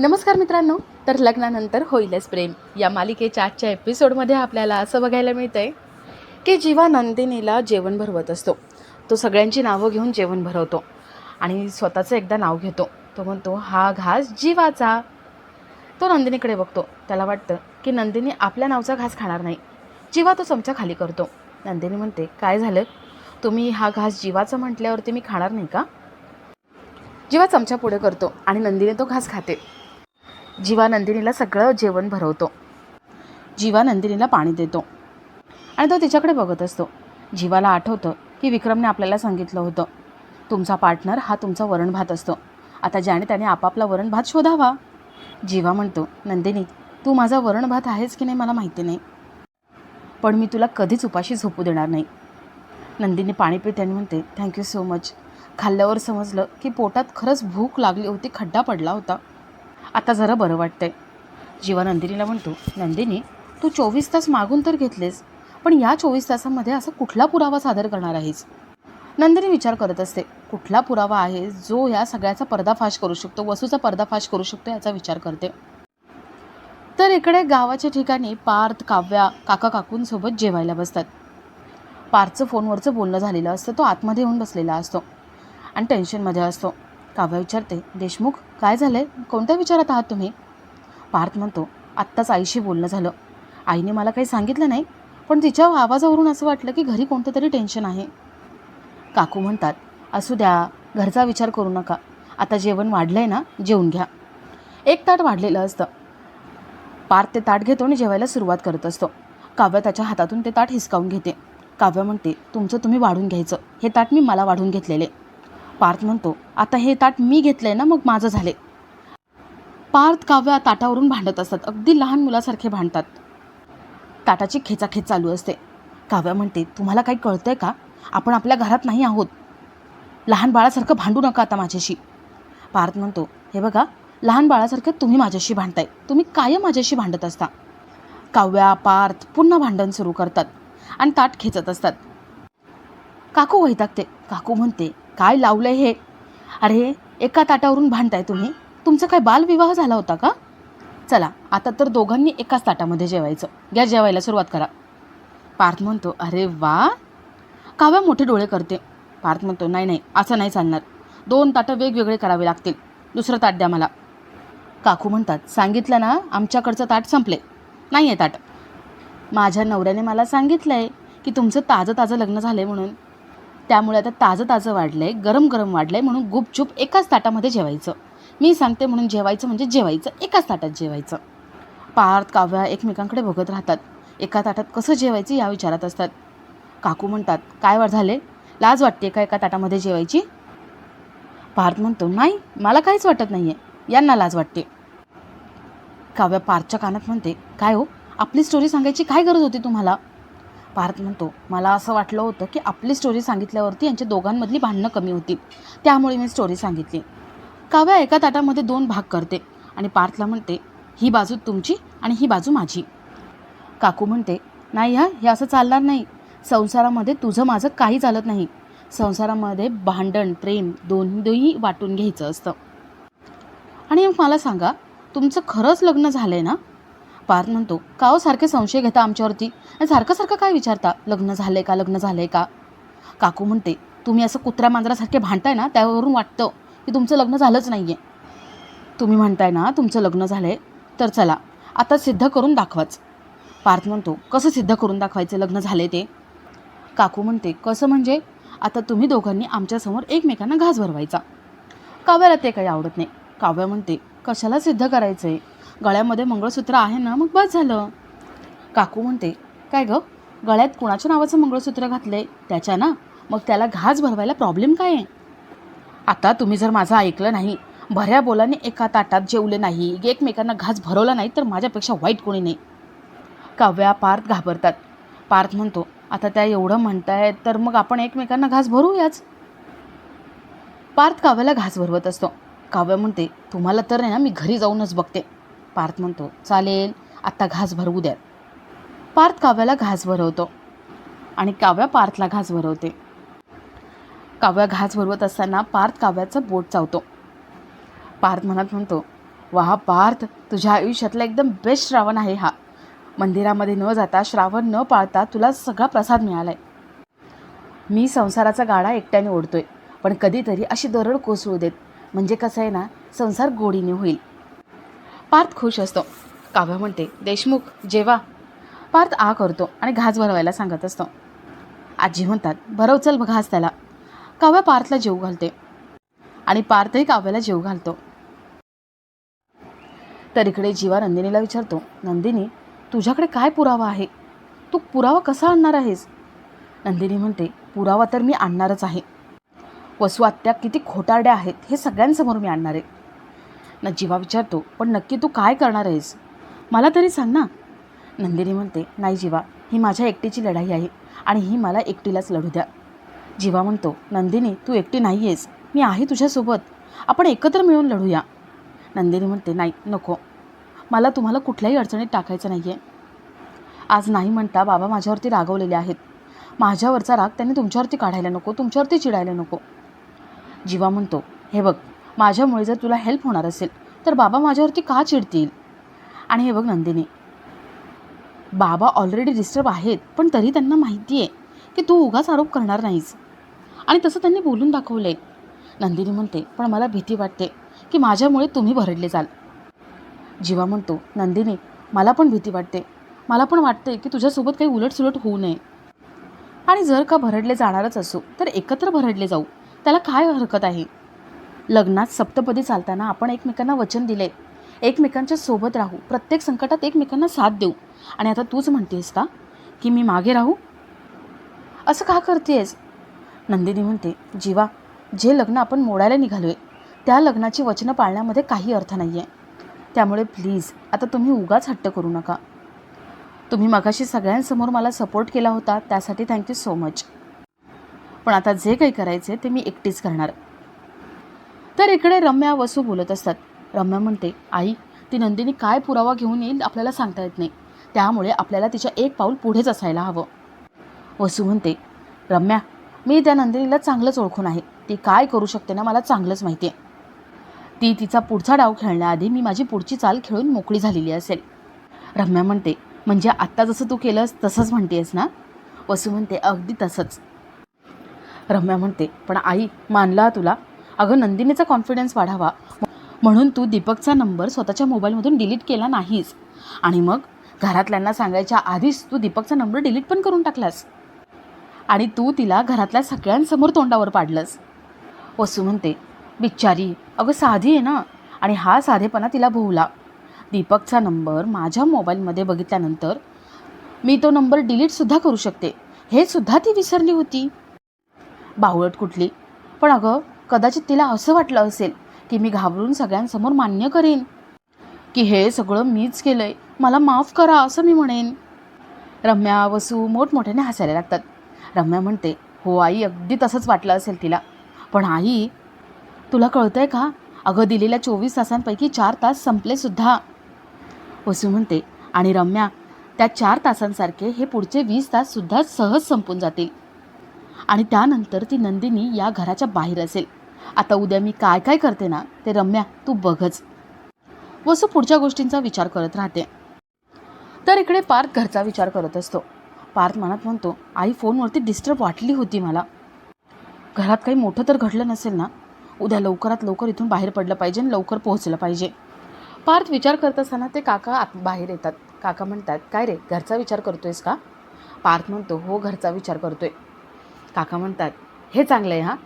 नमस्कार मित्रांनो तर लग्नानंतर होईलच प्रेम. या मालिकेच्या आजच्या एपिसोडमध्ये आपल्याला असं बघायला मिळतं आहे की जीवा नंदिनीला जेवण भरवत असतो. तो सगळ्यांची नावं घेऊन जेवण भरवतो आणि स्वतःचं एकदा नाव घेतो. तो म्हणतो हा घास जीवाचा. तो नंदिनीकडे बघतो. त्याला वाटतं की नंदिनी आपल्या नावचा घास खाणार नाही. जीवा तो चमचा खाली करतो. नंदिनी म्हणते काय झालं? तुम्ही हा घास जीवाचा म्हटल्यावरती मी खाणार नाही का? जीवा चमचा पुढे करतो आणि नंदिनी तो घास खाते. जीवानंदिनीला सगळं जेवण भरवतो. जीवानंदिनीला पाणी देतो. आणि तो तिच्याकडे बघत असतो. जीवाला आठवतं की विक्रमने आपल्याला सांगितलं होतं. तुमचा पार्टनर हा तुमचा वरण भात असतो. आता ज्याने त्याने आपापला वरण भात शोधावा. जीवा म्हणतो नंदिनी तू माझा वरण भात आहेस की नाही मला माहिती नाही. पण मी तुला कधीच उपाशी झोपू देणार नाही. नंदिनी पाणी पिते आणि म्हणते थँक्यू सो मच. खाल्ल्यावर समजलं की पोटात खरंच भूक लागली होती खड्डा पडला होता. आता जरा बरं वाटतंय. जीवा नंदिनीला म्हणतो नंदिनी तू चोवीस तास मागून तर घेतलेस पण या चोवीस तासामध्ये असा कुठला पुरावा सादर करणार आहेस? नंदिनी विचार करत असते कुठला पुरावा आहे जो या सगळ्याचा पर्दाफाश करू शकतो वसूचा पर्दाफाश करू शकतो याचा विचार करते. तर इकडे गावाच्या ठिकाणी पार्थ काव्या काका काकूंसोबत जेवायला बसतात. पार्थचं फोनवरचं बोलणं झालेलं असतं तो आतमध्ये येऊन बसलेला असतो आणि टेन्शनमध्ये असतो. काव्या विचारते देशमुख काय झालं आहे कोणत्या विचारात आहात तुम्ही? पार्थ म्हणतो आत्ताच आईशी बोलणं झालं. आईने मला काही सांगितलं नाही पण तिच्या आवाजावरून असं वाटलं की घरी कोणतं तरी टेन्शन आहे. काकू म्हणतात असू द्या घरचा विचार करू नका. आता जेवण वाढलं आहे ना जेवून घ्या. एक ताट वाढलेलं असतं. पार्थ ते ताट घेतो आणि जेवायला सुरुवात करत असतो. काव्य त्याच्या हातातून ते ताट हिसकावून घेते. काव्य म्हणते तुमचं तुम्ही वाढून घ्यायचं. हे ताट मी मला वाढून घेतलेले. पार्थ म्हणतो आता हे ताट मी घेतलंय ना मग माझं झाले. पार्थ काव्या ताटावरून भांडत असतात अगदी लहान मुलासारखे भांडतात. ताटाची खेचाखेच चालू असते. काव्या म्हणते तुम्हाला काही कळतंय का? आपण आपल्या घरात नाही आहोत. लहान बाळासारखं भांडू नका आता माझ्याशी. पार्थ म्हणतो हे बघा लहान बाळासारखं तुम्ही माझ्याशी भांडताय. तुम्ही कायम माझ्याशी भांडत असता. काव्या पार्थ पुन्हा भांडण सुरू करतात आणि ताट खेचत असतात. काकू वैतागते. काकू म्हणते काय लावलंय हे? अरे एका ताटावरून भांडताय तुम्ही. तुमचा काय बालविवाह झाला होता का? चला आता तर दोघांनी एकाच ताटामध्ये जेवायचं. घ्या जेवायला सुरुवात करा. पार्थ म्हणतो अरे वा. काव्या मोठे डोळे करते. पार्थ म्हणतो नाही नाही असं नाही चालणार. दोन ताटं वेगवेगळे करावे लागतील. दुसरं ताट द्या मला. काकू म्हणतात सांगितलं ना आमच्याकडचं ताट संपले. नाही आहे ताट. माझ्या नवऱ्याने मला सांगितलं आहे की तुमचं ताजं ताजं लग्न झालं आहे म्हणून. त्यामुळे आता ताजं ताजं वाढलं आहे गरम गरम वाढलं आहे म्हणून गुपचूप एकाच ताटामध्ये जेवायचं. मी सांगते म्हणून जेवायचं म्हणजे जेवायचं एकाच ताटात जेवायचं. पार्थ काव्या एकमेकांकडे बघत राहतात. एका ताटात कसं जेवायचं या विचारात असतात. काकू म्हणतात काय वाढ झाले? लाज वाटते का एका ताटामध्ये जेवायची? पार्थ म्हणतो नाही मला काहीच वाटत नाही आहे यांना लाज वाटते. काव्या पार्थच्या कानात म्हणते काय हो? आपली स्टोरी सांगायची काय गरज होती तुम्हाला? पार्थ म्हणतो. मला असं वाटलं होतं की आपली स्टोरी सांगितल्यावरती यांच्या दोघांमधली भांडणं कमी होतील. त्यामुळे मी स्टोरी सांगितली. काव्या एका ताटामध्ये दोन भाग करते आणि पार्थला म्हणते ही बाजू तुमची आणि ही बाजू माझी. काकू म्हणते नाही हा हे असं चालणार नाही. संसारामध्ये तुझं माझं काही चालत नाही. संसारामध्ये भांडण प्रेम दोन्ही वाटून घ्यायचं असतं. आणि मग मला सांगा तुमचं खरंच लग्न झालं आहे ना? पार्थ म्हणतो का हो सारखे संशय घेता आमच्यावरती? आणि सारखं सारखं काय विचारता? लग्न झालं आहे का? लग्न झालं आहे का? काकू म्हणते तुम्ही असं कुत्र्या मांजरासारखे भांडताय ना त्यावरून वाटतं की तुमचं लग्न झालंच नाही आहे तुम्ही म्हणताय ना तुमचं लग्न झालं आहे तर चला आता सिद्ध करून दाखवाच. पार्थ म्हणतो कसं सिद्ध करून दाखवायचं? लग्न झाले ते? काकू म्हणते कसं म्हणजे? आता तुम्ही दोघांनी आमच्यासमोर एकमेकांना घास भरवायचा. काव्याला ते काही आवडत नाही. काव्या म्हणते कशाला सिद्ध करायचं आहे गळ्यामध्ये मंगळसूत्र आहे ना मग बस झालं. काकू म्हणते काय गं? गळ्यात कुणाच्या नावाचं मंगळसूत्र घातलं आहे त्याच्या ना? मग त्याला घास भरवायला प्रॉब्लेम काय आहे? आता तुम्ही जर माझं ऐकलं नाही भऱ्या बोलाने एका ताटात जेवले नाही एकमेकांना घास भरवला नाही तर माझ्यापेक्षा वाईट कोणी नाही. काव्या पार्थ घाबरतात. पार्थ म्हणतो आता त्या एवढं म्हणतायत तर मग आपण एकमेकांना घास भरूयाच. पार्थ काव्याला घास भरवत असतो. काव्या म्हणते तुम्हाला तर नाही ना मी घरी जाऊनच बघते. पार्थ म्हणतो चालेल आत्ता घास भरवू द्या पार्थ काव्याला घास भरवतो आणि काव्या पार्थला घास भरवते. काव्या घास भरवत असताना पार्थ काव्याचं बोट चावतो. पार्थ म्हणत म्हणतो वा पार्थ तुझ्या आयुष्यातला एकदम बेस्ट श्रावण आहे हा. मंदिरामध्ये न जाता श्रावण न पाळता तुला सगळा प्रसाद मिळाला आहे मी संसाराचा गाडा एकट्याने ओढतोय पण कधीतरी अशी दरड कोसळू देत. म्हणजे कसं आहे ना संसार गोडीने होईल. पार्थ खुश असतो. काव्य म्हणते देशमुख जेवा. पार्थ आ करतो आणि घास भरवायला सांगत असतो. आजी म्हणतात भरव चल घास त्याला. काव्य पार्थला जेव घालते आणि पार्थही काव्याला जेव घालतो. तर इकडे जीवा नंदिनीला विचारतो नंदिनी तुझ्याकडे काय पुरावा आहे? तू पुरावा कसा आणणार आहेस? नंदिनी म्हणते पुरावा तर मी आणणारच आहे. वसू आत्या किती खोटारड्या आहेत हे सगळ्यांसमोर मी आणणार आहे. न जीवा विचारतो पण नक्की तू काय करणार आहेस? मला तरी सांग ना. नंदिनी म्हणते नाही जीवा ही माझ्या एकटीची लढाई आहे आणि ही मला एकटीलाच लढू द्या. जीवा म्हणतो नंदिनी तू एकटी नाही आहेस मी आहे तुझ्यासोबत आपण एकत्र मिळून लढूया. नंदिनी म्हणते नाही नको मला तुम्हाला कुठल्याही अडचणीत टाकायचं नाही आहे आज नाही म्हणता बाबा माझ्यावरती रागवलेले आहेत. माझ्यावरचा राग त्यांनी तुमच्यावरती काढायला नको तुमच्यावरती चिडायला नको. जीवा म्हणतो हे बघ माझ्यामुळे जर तुला हेल्प होणार असेल तर बाबा माझ्यावरती का चिडतील? आणि हे बघ नंदिनी बाबा ऑलरेडी डिस्टर्ब आहेत पण तरी त्यांना माहिती आहे की तू उगाच आरोप करणार नाहीस. आणि तसं त्यांनी बोलून दाखवलं आहे नंदिनी म्हणते पण मला भीती वाटते की माझ्यामुळे तुम्ही भरडले जाल. जीवा म्हणतो नंदिनी मला पण भीती वाटते. मला पण वाटते की तुझ्यासोबत काही उलटसुलट होऊ नये. आणि जर का भरडले जाणारच असू तर एकत्र भरडले जाऊ. त्याला काय हरकत आहे? लग्नात सप्तपदी चालताना आपण एकमेकांना वचन दिले. एकमेकांच्या सोबत राहू. प्रत्येक संकटात एकमेकांना साथ देऊ. आणि आता तूच म्हणतेस का? की मी मागे राहू? असं का करतेस? नंदिनी म्हणते जीवा जे लग्न आपण मोडायला निघालोय त्या लग्नाची वचनं पाळण्यामध्ये काही अर्थ नाही आहे त्यामुळे प्लीज आता तुम्ही उगाच हट्ट करू नका. तुम्ही मगाशी सगळ्यांसमोर मला सपोर्ट केला होता त्यासाठी थँक्यू सो मच पण आता जे काही करायचे ते मी एकटीच करणार. तर इकडे रम्या वसू बोलत असतात. रम्या म्हणते आई ती नंदिनी काय पुरावा घेऊन येईल आपल्याला सांगता येत नाही. त्यामुळे आपल्याला तिच्या एक पाऊल पुढेच असायला हवं. वसू म्हणते रम्या मी त्या नंदिनीला चांगलंच ओळखून आहे. ती काय करू शकते ना मला चांगलंच माहिती आहे ती तिचा पुढचा डाव खेळण्याआधी मी माझी पुढची चाल खेळून मोकळी झालेली असेल. रम्या म्हणते म्हणजे आत्ता जसं तू केलंस तसंच म्हणतेस ना? वसू म्हणते अगदी तसंच. रम्या म्हणते पण आई मानला तुला? अगं नंदिनीचा कॉन्फिडन्स वाढावा. म्हणून तू दीपकचा नंबर स्वतःच्या मोबाईलमधून डिलीट केला नाहीस. आणि मग घरातल्यांना सांगायच्या आधीच तू दीपकचा नंबर डिलीट पण करून टाकलास. आणि तू तिला घरातल्या सगळ्यांसमोर तोंडावर पाडलंस. वसू म्हणते बिच्चारी अगं साधी आहे ना? आणि हा साधेपणा तिला भोवला. दीपकचा नंबर माझ्या मोबाईलमध्ये बघितल्यानंतर मी तो नंबर डिलीटसुद्धा करू शकते. हे सुद्धा ती विसरली होती. बावळट कुठली. पण अगं कदाचित तिला असं वाटलं असेल की मी घाबरून सगळ्यांसमोर मान्य करेन. की हे सगळं मीच केलं आहे मला माफ करा असं मी म्हणेन. रम्या वसू मोठमोठ्याने हसायला लागतात. रम्या म्हणते हो आई अगदी तसंच वाटलं असेल तिला. पण आई तुला कळतंय का? अगं दिलेल्या चोवीस तासांपैकी चार तास संपलेसुद्धा वसू म्हणते आणि रम्या त्या चार तासांसारखे हे पुढचे वीस ताससुद्धा सहज संपून जातील. आणि त्यानंतर ती नंदिनी या घराच्या बाहेर असेल. आता उद्या मी काय काय करते ना ते रम्या तू बघच. वसू पुढच्या गोष्टींचा विचार करत राहते. तर इकडे पार्थ घरचा विचार करत असतो. पार्थ मनात म्हणतो आई फोनवरती डिस्टर्ब वाटली होती मला. घरात काही मोठं तर घडलं नसेल ना? उद्या लवकरात लवकर इथून बाहेर पडलं पाहिजे आणि लवकर पोहोचलं पाहिजे. पार्थ विचार करत असताना ते काका आत बाहेर येतात. काका म्हणतात काय रे घरचा विचार करतोयस का? पार्थ म्हणतो हो घरचा विचार करतोय. काका म्हणतात हे चांगलं आहे हां.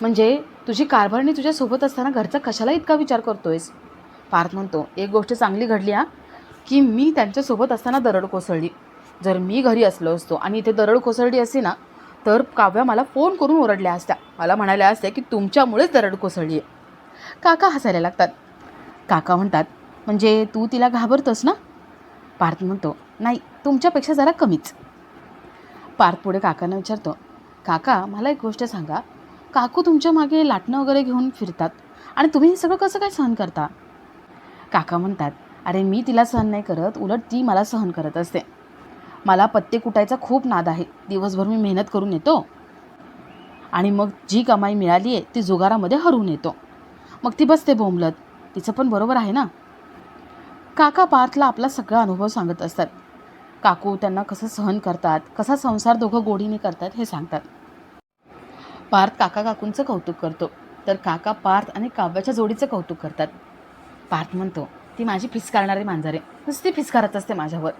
म्हणजे तुझी कारभारणी तुझ्यासोबत असताना घरचा कशाला इतका विचार करतोयस? पार्थ म्हणतो एक गोष्ट चांगली घडली हा की मी त्यांच्यासोबत असताना दरड कोसळली. जर मी घरी असलो असतो आणि इथे दरड कोसळली असते ना तर काव्या मला फोन करून ओरडल्या असत्या. मला म्हणाल्या असत्या की तुमच्यामुळेच दरड कोसळली आहे काका हसायला लागतात. काका म्हणतात म्हणजे तू तिला घाबरतोस ना? पार्थ म्हणतो नाही तुमच्यापेक्षा जरा कमीच. पार्थ पुढे काकांना विचारतो काका मला एक गोष्ट सांगा. काकू तुमच्या मागे लाटणं वगैरे घेऊन फिरतात. आणि तुम्ही हे सगळं कसं काय सहन करता? काका म्हणतात अरे मी तिला सहन नाही करत. उलट ती मला सहन करत असते. मला पत्ते कुटायचा खूप नाद आहे. दिवसभर मी मेहनत करून येतो. आणि मग जी कमाई मिळाली आहे ती जुगारामध्ये हरवून येतो. मग ती बसते बोंबलत. तिचं पण बरोबर आहे ना? काका पार्थला आपला सगळा अनुभव सांगत असतात. काकू त्यांना कसं सहन करतात कसा संसार दोघं गोडीने करतात हे सांगतात. पार्थ काका काकूंचं कौतुक करतो. तर काका पार्थ आणि काव्याच्या जोडीचं कौतुक करतात. पार्थ म्हणतो ती माझी फिसकारणारी मांजर. आहे नुसती फिसकारत असते माझ्यावर.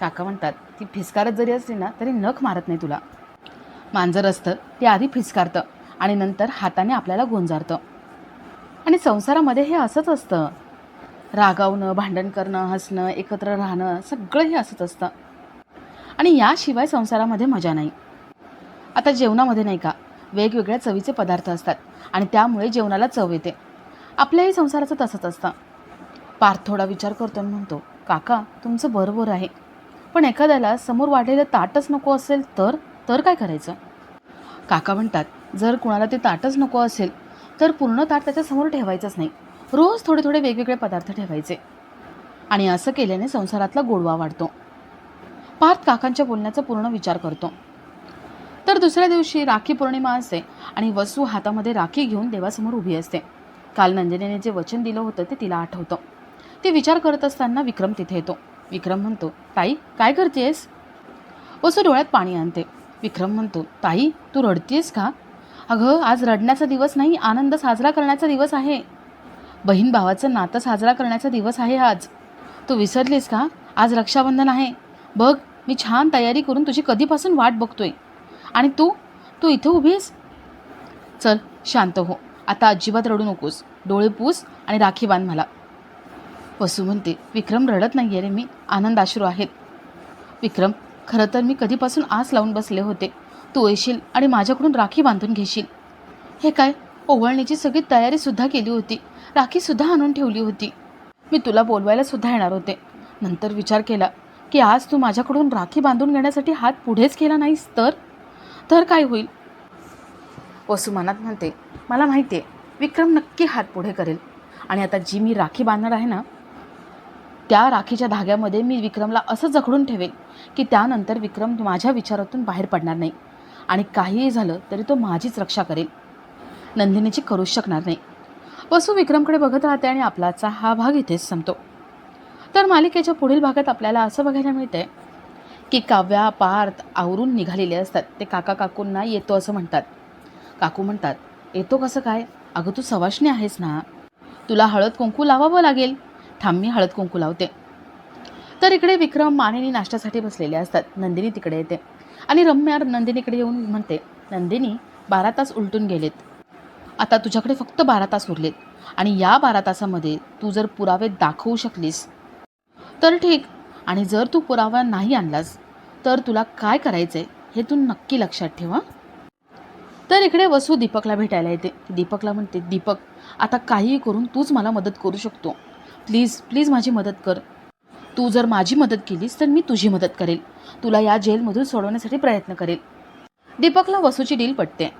काका म्हणतात ती फिसकारत जरी असली ना तरी नख मारत नाही तुला. मांजर असतं ते आधी फिसकारतं आणि नंतर हाताने आपल्याला गोंजारतं. आणि संसारामध्ये हे असंच असतं. रागावणं भांडण करणं हसणं एकत्र राहणं सगळं हे असंच असतं. आणि याशिवाय संसारामध्ये मजा नाही. आता जेवणामध्ये नाही का? वेगवेगळ्या चवीचे पदार्थ असतात आणि त्यामुळे जेवणाला चव येते. आपल्याही संसाराचं तसंच असतं. पार्थ थोडा विचार करतो आणि म्हणतो काका तुमचं बरोबर आहे. पण एखाद्याला समोर वाढलेलं ताटच नको असेल तर तर काय करायचं? काका म्हणतात जर कुणाला ते ताटच नको असेल तर पूर्ण ताट त्याच्यासमोर ठेवायचंच नाही. रोज थोडे थोडे वेगवेगळे पदार्थ ठेवायचे. आणि असं केल्याने संसारातला गोडवा वाढतो. पार्थ काकांच्या बोलण्याचा पूर्ण विचार करतो. तर दुसऱ्या दिवशी राखी पौर्णिमा असते आणि वसू हातामध्ये राखी घेऊन देवासमोर उभी असते. काल नंदिनीने जे वचन दिलं होतं ते तिला आठवतं. ते विचार करत असताना विक्रम तिथे येतो. विक्रम म्हणतो ताई काय करतेस वसू डोळ्यात पाणी आणते. विक्रम म्हणतो ताई तू रडतेस का? अगं आज रडण्याचा दिवस नाही आनंद साजरा करण्याचा दिवस आहे. बहीण भावाचं नातं साजरा करण्याचा दिवस आहे आज. तू विसरलीस का? आज रक्षाबंधन आहे. बघ मी छान तयारी करून तुझी कधीपासून वाट बघतोय. आणि तू तू इथं उभी आहेस? चल शांत हो. आता अजिबात रडू नकोस. डोळे पूस आणि राखी बांध मला. वसू म्हणते विक्रम रडत नाही आहे रे मी. आनंद अश्रू आहेत. विक्रम खरं तर मी कधीपासून आस लावून बसले होते. तू येशील आणि माझ्याकडून राखी बांधून घेशील. हे काय? ओवाळणीची सगळी तयारीसुद्धा केली होती. राखीसुद्धा आणून ठेवली होती. मी तुला बोलवायला सुद्धा येणार होते. नंतर विचार केला की आज तू माझ्याकडून राखी बांधून घेण्यासाठी हात पुढेच केला नाहीस तर? तर काय होईल? वसू मनात म्हणते मला माहिती आहे विक्रम नक्की हात पुढे करेल. आणि आता जी मी राखी बांधणार आहे ना त्या राखीच्या धाग्यामध्ये मी विक्रमला असं जखडून ठेवेल की त्यानंतर विक्रम माझ्या विचारातून बाहेर पडणार नाही. आणि काहीही झालं तरी तो माझीच रक्षा करेल. नंदिनीची करूच शकणार नाही. वसू विक्रमकडे बघत राहते आणि आपलाचा हा भाग इथेच संपतो. तर मालिकेच्या पुढील भागात आपल्याला असं बघायला मिळतं आहे की काव्या पार्थ आवरून निघालेले असतात. ते काका काकूंना येतो असं म्हणतात. काकू म्हणतात येतो कसं काय? अगं तू सवाशणी आहेस ना. तुला हळद कुंकू लावावं लागेल. थांब मी हळद कुंकू लावते. तर इकडे विक्रम मानेनी नाश्त्यासाठी बसलेले असतात. नंदिनी तिकडे येते. आणि रम्या नंदिनीकडे येऊन म्हणते नंदिनी बारा तास उलटून गेलेत. आता तुझ्याकडे फक्त बारा तास उरलेत. आणि या बारा तासामध्ये तू जर पुरावे दाखवू शकलीस तर ठीक. आणि जर तू पुरावा नाही आणलास तर तुला काय करायचं आहे हे तू नक्की लक्षात ठेवा तर इकडे वसू दीपकला भेटायला येते. दीपकला म्हणते दीपक आता काहीही करून तूच मला मदत करू शकतो. प्लीज प्लीज माझी मदत कर. तू जर माझी मदत केलीस तर मी तुझी मदत करेल. तुला या जेलमधून सोडवण्यासाठी प्रयत्न करेल. दीपकला वसूची डील पटते.